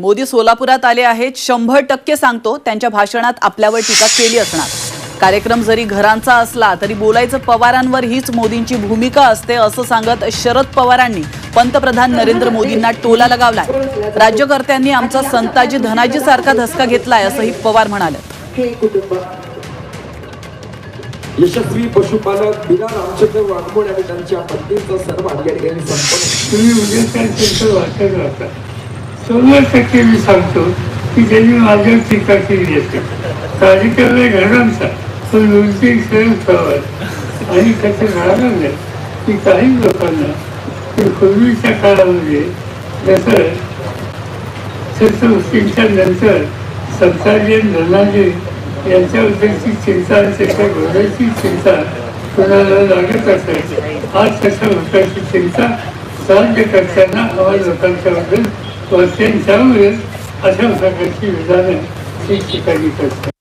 मोदी सोलापुरात आले आहेत शंभर टक्के सांगतो त्यांच्या भाषणात आपल्यावर टीका केली असणार. कार्यक्रम जरी घरांचा असला तरी बोलायचं पवारांवर हीच मोदींची भूमिका असते असं सांगत शरद पवारांनी पंतप्रधान नरेंद्र मोदींना टोला लगावलाय. राज्यकर्त्यांनी आमचा संताजी धनाजी सारखा धसका घेतलाय असंही पवार म्हणाले. हे कुटुंब यशस्वी पशुपालक बिना रामचंद्र वाघमोड आणि त्यांच्या पत्नीचा सन्मान या ठिकाणी संपन्न शंभर टक्के मी सांगतो की त्यांनी माझ्यावर टीका केली. असते कार्यक्रम आहे तो युनिटी खेळ ठेवत आणि त्याचं झालं नाही की काही लोकांना ते पूर्वीच्या काळामध्ये जसं छत्रपतींच्या नंतर संताजी धनाजी यांच्याबद्दलची चिंता त्याच्या घोड्याची चिंता कोणाला लागत असायची. आज तशा लोकांची चिंता साध्य करताना आम्हाला लोकांच्याबद्दल व त्यांच्यावर अशा प्रकारची विधानं ही ठिकाणी करतात